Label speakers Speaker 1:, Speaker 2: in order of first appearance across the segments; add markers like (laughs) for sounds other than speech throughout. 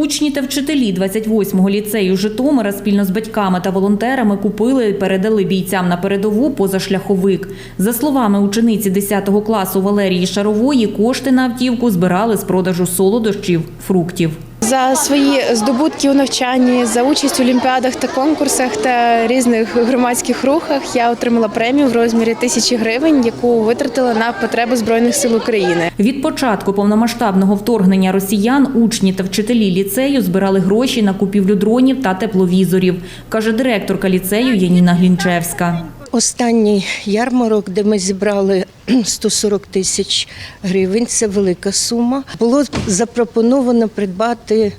Speaker 1: Учні та вчителі 28-го ліцею Житомира спільно з батьками та волонтерами купили і передали бійцям на передову позашляховик. За словами учениці 10 класу Валерії Шарової, кошти на автівку збирали з продажу солодощів, фруктів.
Speaker 2: За свої здобутки у навчанні, за участь в олімпіадах та конкурсах та різних громадських рухах я отримала премію в розмірі тисячі гривень, яку витратила на потреби збройних сил України.
Speaker 1: Від початку повномасштабного вторгнення росіян учні та вчителі ліцею збирали гроші на купівлю дронів та тепловізорів, каже директорка ліцею Яніна Глінчевська.
Speaker 3: Останній ярмарок, де ми зібрали 140 тисяч гривень, це велика сума. Було запропоновано придбати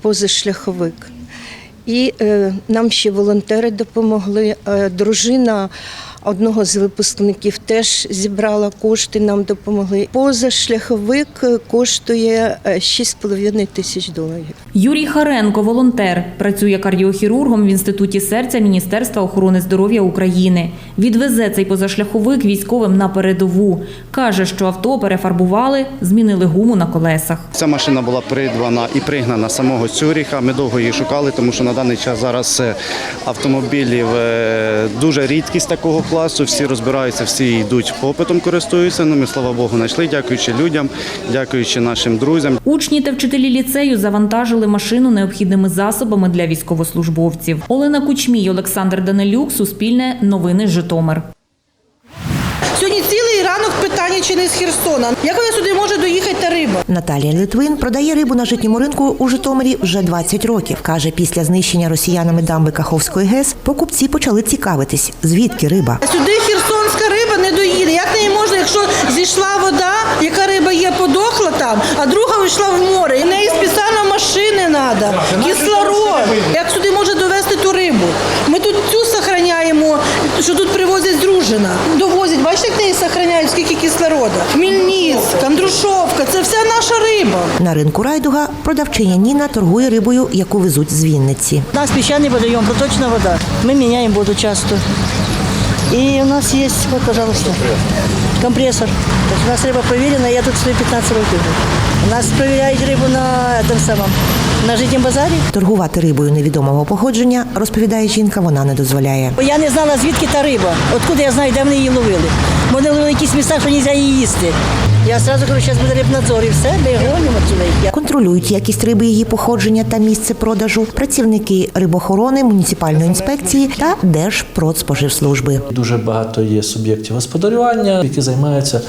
Speaker 3: позашляховик. І е, нам ще волонтери допомогли. Е, дружина одного з випускників теж зібрала кошти, нам допомогли. Позашляховик е, коштує е, 6,5 тисяч доларів.
Speaker 1: Юрій Харенко, волонтер, працює кардіохірургом в інституті серця Міністерства охорони здоров'я України. Відвезе цей позашляховик військовим на передову. каже, що авто перефарбували, змінили гуму на колесах.
Speaker 4: Ця машина була придбана і пригнана самого Цюріха. Ми довго її шукали, тому що на даний час зараз е, автомобілів е, дуже рідкість такого класу. Всі розбираються, всі йдуть попитом, користуються. Ну, ми, слава Богу, знайшли, дякуючи людям, дякуючи нашим друзям.
Speaker 1: Учні та вчителі ліцею завантажили машину необхідними засобами для військовослужбовців. Олена Кучмій, Олександр Данилюк, Суспільне, Новини Житомир.
Speaker 5: Сьогодні цілий ранок питання чи не з Херсона. Як вона сюди може доїхати риба?
Speaker 6: Наталія Литвин продає рибу на житньому ринку у Житомирі вже 20 років. Каже, після знищення росіянами дамби Каховської ГЕС покупці почали цікавитись, звідки риба.
Speaker 5: Сюди херсонська риба не доїде. Як неї можна, якщо зійшла вода, яка риба є, подохла там, а друга вийшла в море. І в неї спеціально машини треба, кислород. Як сюди може довезти ту рибу? Ми тут цю що тут привозять з дружина. Довозять, бачите, як неї сохраняють, скільки кислорода. Хмельницьк, Андрушовка, це вся наша риба.
Speaker 6: На ринку Райдуга продавчиня Ніна торгує рибою, яку везуть з Вінниці.
Speaker 7: У нас піщаний водойом, проточна вода. Ми міняємо воду часто. И у нас есть, вот, пожалуйста, компрессор. То есть у нас рыба проверена, я тут стою 15 років. У нас проверяють рибу на этом самом, на житнім базарі.
Speaker 6: Торгувати рибою невідомого походження, розповідає жінка, вона не дозволяє.
Speaker 7: Я не знала, звідки та риба. Откуда я знаю, де вони її ловили. Вони ловили якісь місця, що не можна її їсти. Я одразу кажу, зараз буде рибнадзор і все, ми гонимо сюди.
Speaker 6: Контролюють якість риби, її походження та місце продажу працівники рибохорони, муніципальної інспекції та Держпродспоживслужби.
Speaker 8: Дуже багато є суб'єктів господарювання, які займаються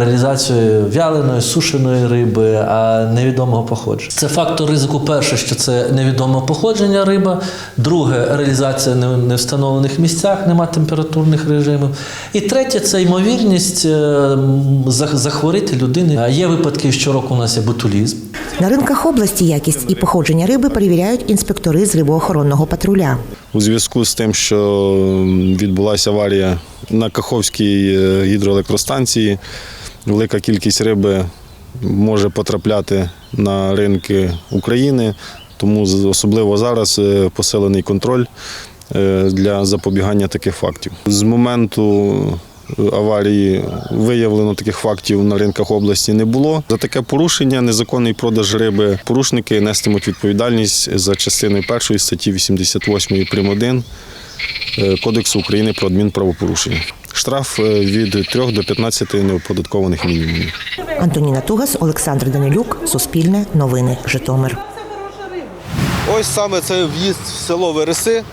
Speaker 8: реалізацією вяленої, сушеної риби, а невідомого походження. Це фактор ризику перше, що це невідоме походження риба. Друге реалізація не не встановлених місцях, нема температурних режимів. І третє це ймовірність е, м, захворіти людини. А є випадки, щороку у нас є ботулізм.
Speaker 6: На ринках області якість і походження риби перевіряють інспектори з рибоохоронного патруля.
Speaker 9: у зв'язку з тим, що відбулася аварія на Каховській е, гідроелектростанції. Велика кількість риби може потрапляти на ринки України, тому особливо зараз е, посилений контроль е, для запобігання таких фактів. З моменту аварії виявлено таких фактів на ринках області не було. За таке порушення, незаконний продаж риби, порушники нестимуть відповідальність за частиною першої статті 88 прим. 1 е, Кодексу України про адмінправопорушення. Штраф е, від 3 до 15 неоподаткованих мінімумів.
Speaker 6: Антоніна Тугас, Олександр Данилюк, Суспільне, Новини, Житомир.
Speaker 10: Ось саме це в'їзд в село Вереси,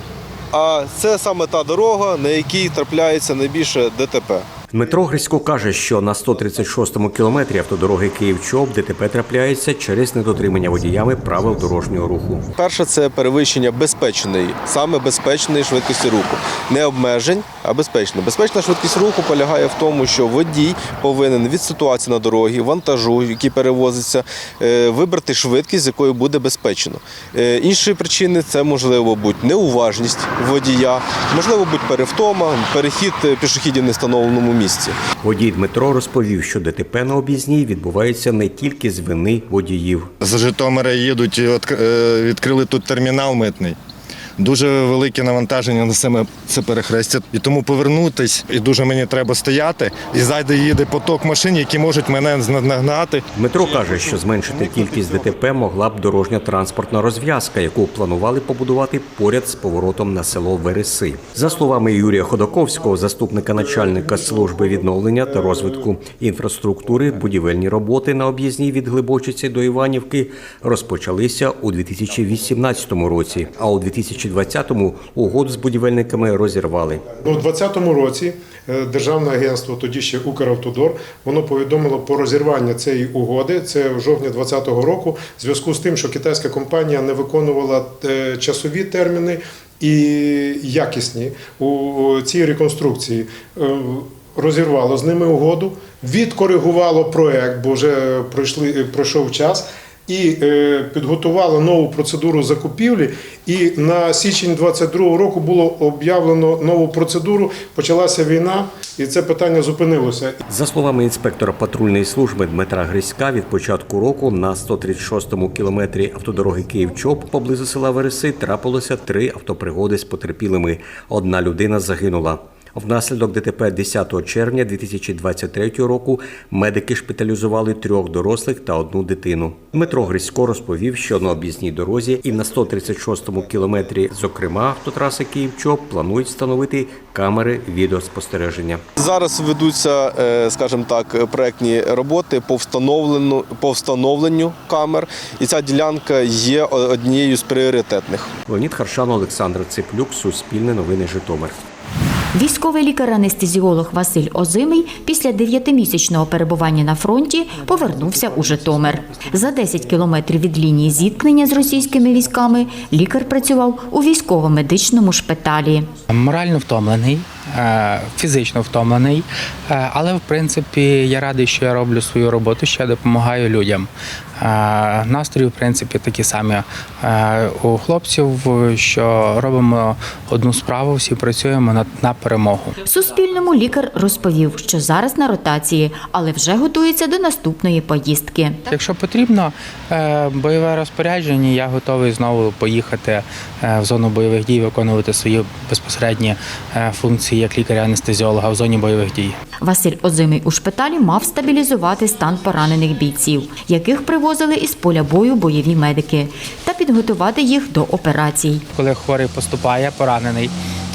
Speaker 10: а це саме та дорога, на якій трапляється найбільше ДТП.
Speaker 11: Дмитро Грисько каже, що на 136-му кілометрі автодороги Київ-Чоп ДТП трапляється через недотримання водіями правил дорожнього руху.
Speaker 10: Перше це перевищення безпечної, саме безпечної швидкості руху. Не обмежень, а безпечна. Безпечна швидкість руху полягає в тому, що водій повинен від ситуації на дорогі, вантажу, який перевозиться, е, вибрати швидкість, з якою буде безпечно. Е, Інші причини це можливо бути неуважність водія, можливо бути перевтома, перехід е, пішохідів в нестановленому місці.
Speaker 11: Водій Дмитро розповів, що ДТП на об'їзній відбувається не тільки з вини водіїв.
Speaker 12: З Житомира їдуть, і е, відкрили тут термінал митний. Дуже велике навантаження на себе це перехрестя. І тому повернутись, і дуже мені треба стояти. І зайде їде поток машин, які можуть мене нагнати.
Speaker 11: Дмитро каже, що зменшити кількість ДТП могла б дорожня транспортна розв'язка, яку планували побудувати поряд з поворотом на село Вереси. За словами Юрія Ходоковського, заступника начальника служби відновлення та розвитку інфраструктури, будівельні роботи на об'їзній від Глибочиці до Іванівки розпочалися у 2018 році, а у 2020-му угоду з будівельниками розірвали.
Speaker 13: Ну, у 2020 році е, Державне агентство, тоді ще Укравтодор, воно повідомило про розірвання цієї угоди. Це в жовтні 2020 року, в зв'язку з тим, що китайська компанія не виконувала е, часові терміни і якісні у цій реконструкції. Е, Розірвало з ними угоду, відкоригувало проект, бо вже пройшли, пройшов час, і е, підготувало нову процедуру закупівлі. І на січень 22 року було об'явлено нову процедуру. Почалася війна, і це питання зупинилося.
Speaker 11: За словами інспектора патрульної служби Дмитра Гриська, від початку року на 136-му кілометрі автодороги Київ-Чоп поблизу села Вереси трапилося три автопригоди з потерпілими. Одна людина загинула. Внаслідок ДТП 10 червня 2023 року медики шпиталізували трьох дорослих та одну дитину. Дмитро Грисько розповів, що на об'їзній дорозі і на 136-му кілометрі, зокрема автотраси Київ-Чоп, планують встановити камери відеоспостереження.
Speaker 10: Зараз ведуться, е, скажімо так, проектні роботи по встановленню, по встановленню камер, і ця ділянка є однією з пріоритетних.
Speaker 11: Леонід Харшан, Олександр Циплюк, Суспільне новини Житомир.
Speaker 14: Військовий лікар-анестезіолог Василь Озимий після дев'ятимісячного перебування на фронті повернувся у Житомир. За 10 кілометрів від лінії зіткнення з російськими військами лікар працював у військово-медичному шпиталі.
Speaker 15: Морально втомлений, е, фізично втомлений, е, але в принципі я радий, що я роблю свою роботу, що я допомагаю людям. Настрої, в принципі, такі самі у хлопців, що робимо одну справу, всі працюємо на, на перемогу.
Speaker 14: Суспільному лікар розповів, що зараз на ротації, але вже готується до наступної поїздки.
Speaker 15: Якщо потрібно е, бойове розпорядження, я готовий знову поїхати е, в зону бойових дій, виконувати свої безпосередні е, функції як лікаря-анестезіолога в зоні бойових дій.
Speaker 14: Василь Озимий у шпиталі мав стабілізувати стан поранених бійців, яких привозили із поля бою бойові медики, та підготувати їх до операцій.
Speaker 15: Коли хворий поступає, поранений,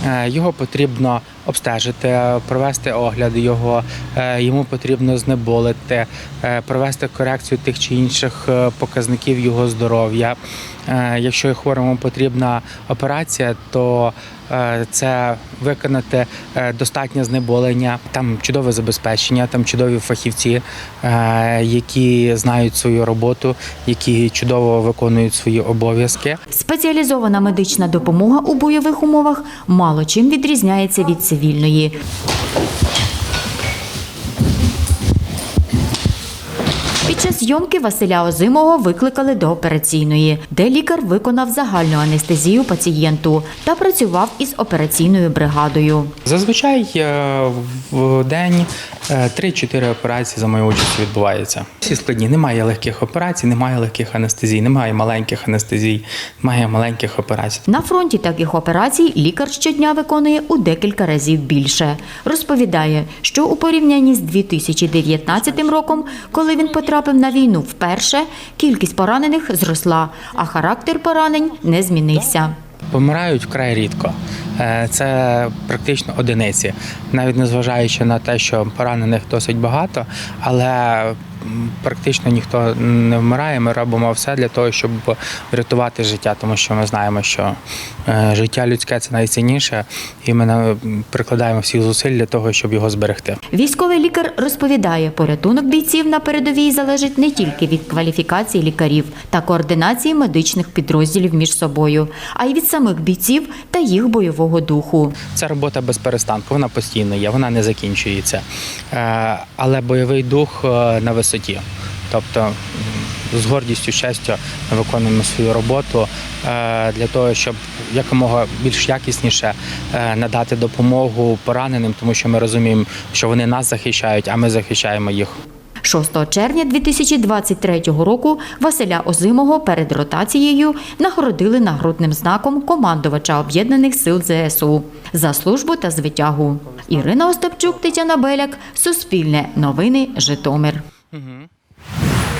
Speaker 15: е, його потрібно обстежити, провести огляд його, е, йому потрібно знеболити, е, провести корекцію тих чи інших показників його здоров'я. Якщо хворому потрібна операція, то це виконати е, достатнє знеболення. Там чудове забезпечення, там чудові фахівці, е, які знають свою роботу, які чудово виконують свої обов'язки.
Speaker 14: Спеціалізована медична допомога у бойових умовах мало чим відрізняється від цивільної. Під зйомки Василя Озимого викликали до операційної, де лікар виконав загальну анестезію пацієнту та працював із операційною бригадою.
Speaker 15: Зазвичай е, в день е, 3-4 операції за мою участю відбувається. Всі складні. Немає легких операцій, немає легких анестезій, немає маленьких анестезій, немає маленьких операцій.
Speaker 14: На фронті таких операцій лікар щодня виконує у декілька разів більше. Розповідає, що у порівнянні з 2019 роком, коли він потрапив на війну вперше, кількість поранених зросла, а характер поранень не змінився.
Speaker 15: Помирають вкрай рідко. Е, Це практично одиниці, навіть незважаючи на те, що поранених досить багато, але практично ніхто не вмирає. Ми робимо все для того, щоб врятувати життя, тому що ми знаємо, що е, життя людське це найцінніше, і ми прикладаємо всіх зусиль для того, щоб його зберегти.
Speaker 14: Військовий лікар розповідає, порятунок бійців на передовій залежить не тільки від кваліфікації лікарів та координації медичних підрозділів між собою, а й від самих бійців та їх бойового духу.
Speaker 15: Це робота без перестанку, вона постійно є, вона не закінчується. Е, Але бойовий дух е, на висоті. Тобто з гордістю, щастю ми виконуємо свою роботу е, для того, щоб якомога більш якісніше е, надати допомогу пораненим, тому що ми розуміємо, що вони нас захищають, а ми захищаємо їх.
Speaker 16: 6 червня 2023 року Василя Озимого перед ротацією нагородили нагрудним знаком командувача об'єднаних сил ЗСУ за службу та звитягу. Ірина Остапчук, Тетяна Беляк, Суспільне новини, Житомир.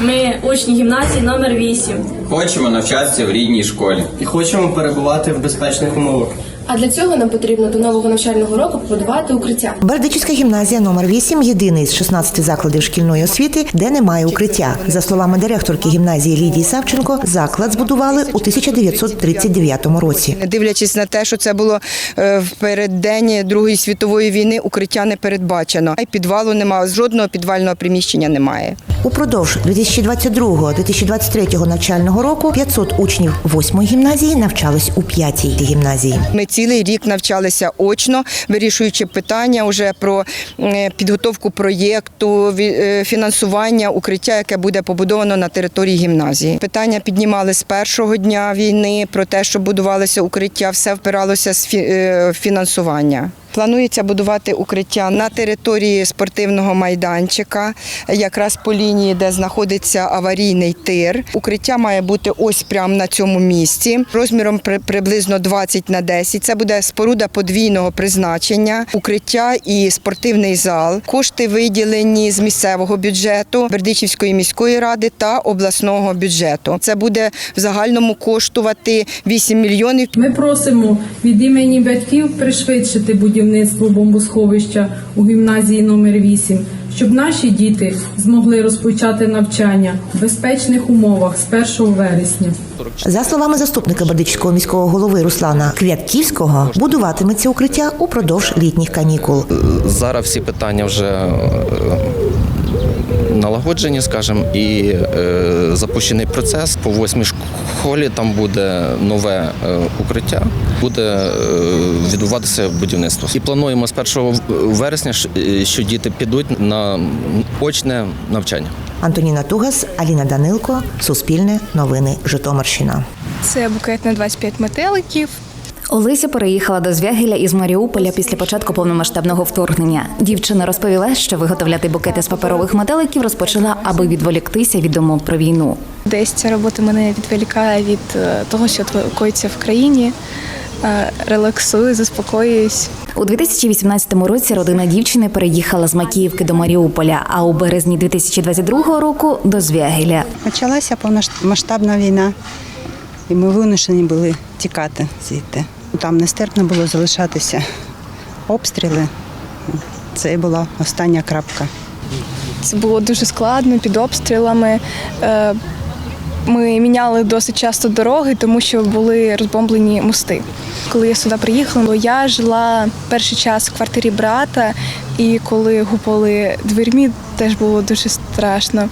Speaker 17: Ми учні гімназії номер 8.
Speaker 7: Хочемо навчатися в рідній школі.
Speaker 18: і хочемо перебувати в безпечних умовах.
Speaker 17: А для цього нам потрібно до нового навчального року побудувати укриття.
Speaker 6: Бердичівська гімназія номер 8 єдиний з 16 закладів шкільної освіти, де немає укриття. За словами директорки гімназії Лідії Савченко, заклад збудували у 1939 році.
Speaker 19: Дивлячись на те, що це було е, в переддень Другої світової війни, укриття не передбачено. І підвалу немає, жодного підвального приміщення немає.
Speaker 6: Упродовж 2022-2023 навчального року 500 учнів 8 гімназії навчались у 5-й гімназії.
Speaker 19: Ми цілий рік навчалися очно, вирішуючи питання вже про е, підготовку проєкту, е, фінансування укриття, яке буде побудовано на території гімназії. Питання піднімали з першого дня війни про те, що будувалося укриття, все впиралося з е, фінансування. Планується будувати укриття на території спортивного майданчика, якраз по лінії, де знаходиться аварійний тир. Укриття має бути ось прямо на цьому місці, розміром при- приблизно 20 на 10. Це буде споруда подвійного призначення, укриття і спортивний зал. Кошти виділені з місцевого бюджету, Бердичівської міської ради та обласного бюджету. Це буде в загальному коштувати 8 мільйонів.
Speaker 17: Ми просимо від імені батьків пришвидшити будівництво бомбосховища у гімназії номер 8, щоб наші діти змогли розпочати навчання в безпечних умовах з 1 вересня.
Speaker 6: За словами заступника Бердичського міського голови Руслана Квятківського, будуватиметься укриття упродовж літніх канікул.
Speaker 18: Зараз всі питання вже е, налагоджені, скажімо, і е, запущений процес. По восьмій школі там буде нове е, укриття, буде е, відбуватися будівництво. І плануємо з 1 вересня, що- е, діти підуть на очне навчання.
Speaker 6: Антоніна Тугас, Аліна Данилко, Суспільне, Новини, Житомирщина.
Speaker 2: Це букет на 25 метеликів.
Speaker 16: Олеся переїхала до Звягеля із Маріуполя після початку повномасштабного вторгнення. Дівчина розповіла, що виготовляти букети з паперових метеликів розпочала, аби відволіктися від думок про війну.
Speaker 2: Десь ця робота мене відволікає від е, того, що коїться в країні. Е, Релаксую, заспокоююсь.
Speaker 16: У 2018 році родина дівчини переїхала з Макіївки до Маріуполя, а у березні 2022 року до Звягеля.
Speaker 5: Почалася повномасштабна війна, і ми вимушені були тікати звідти. Там нестерпно було залишатися обстріли. Це була остання крапка.
Speaker 2: Це було дуже складно під обстрілами. Е, Ми міняли досить часто дороги, тому що були розбомблені мости. Коли я сюди приїхала, я жила перший час в квартирі брата, і коли гупали дверьми, теж було дуже страшно.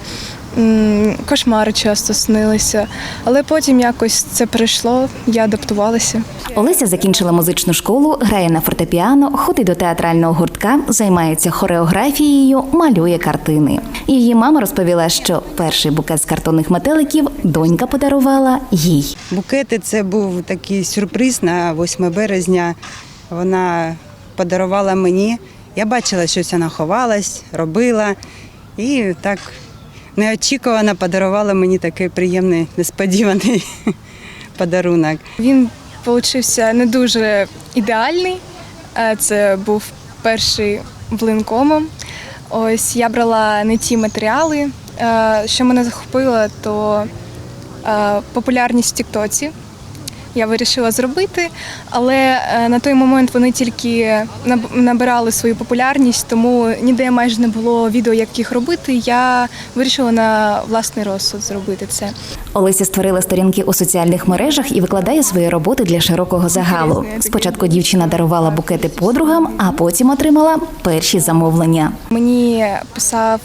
Speaker 2: Кошмари часто снилися, але потім якось це пройшло, я адаптувалася.
Speaker 16: Олеся закінчила музичну школу, грає на фортепіано, ходить до театрального гуртка, займається хореографією, малює картини. Її мама розповіла, що перший букет з картонних метеликів донька подарувала їй.
Speaker 5: Букети це був такий сюрприз на 8 березня. Вона подарувала мені. Я бачила, що вона ховалась, робила. І так неочікувано подарувала мені такий приємний, несподіваний (laughs) подарунок.
Speaker 2: Він получився не дуже ідеальний. Е, Це був перший блинкомом. Ось я брала не ті матеріали. Е, Що мене захопило, то е, популярність в Тіктоці. Я вирішила зробити, але е, на той момент вони тільки набирали свою популярність, тому ніде майже не було відео, як їх робити. Я вирішила на власний розсуд зробити це.
Speaker 16: Олеся створила сторінки у соціальних мережах і викладає свої роботи для широкого загалу. Спочатку дівчина дарувала букети подругам, а потім отримала перші замовлення.
Speaker 2: Мені писав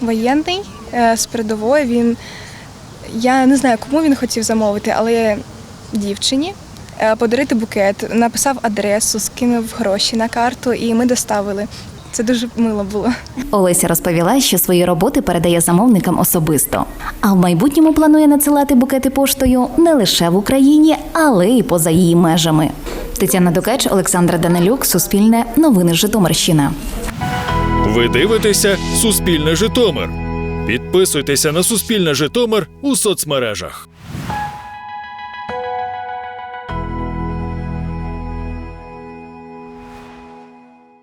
Speaker 2: воєнний е, з передової. Він я не знаю, кому він хотів замовити, але дівчині е, подарити букет, написав адресу, скинув гроші на карту, і ми доставили. Це дуже мило було.
Speaker 16: Олеся розповіла, що свої роботи передає замовникам особисто. А в майбутньому планує надсилати букети поштою не лише в Україні, але й поза її межами. Тетяна Докач, Олександра Данилюк, Суспільне, Новини Житомирщина.
Speaker 8: Ви дивитеся Суспільне Житомир. Підписуйтеся на Суспільне Житомир у соцмережах.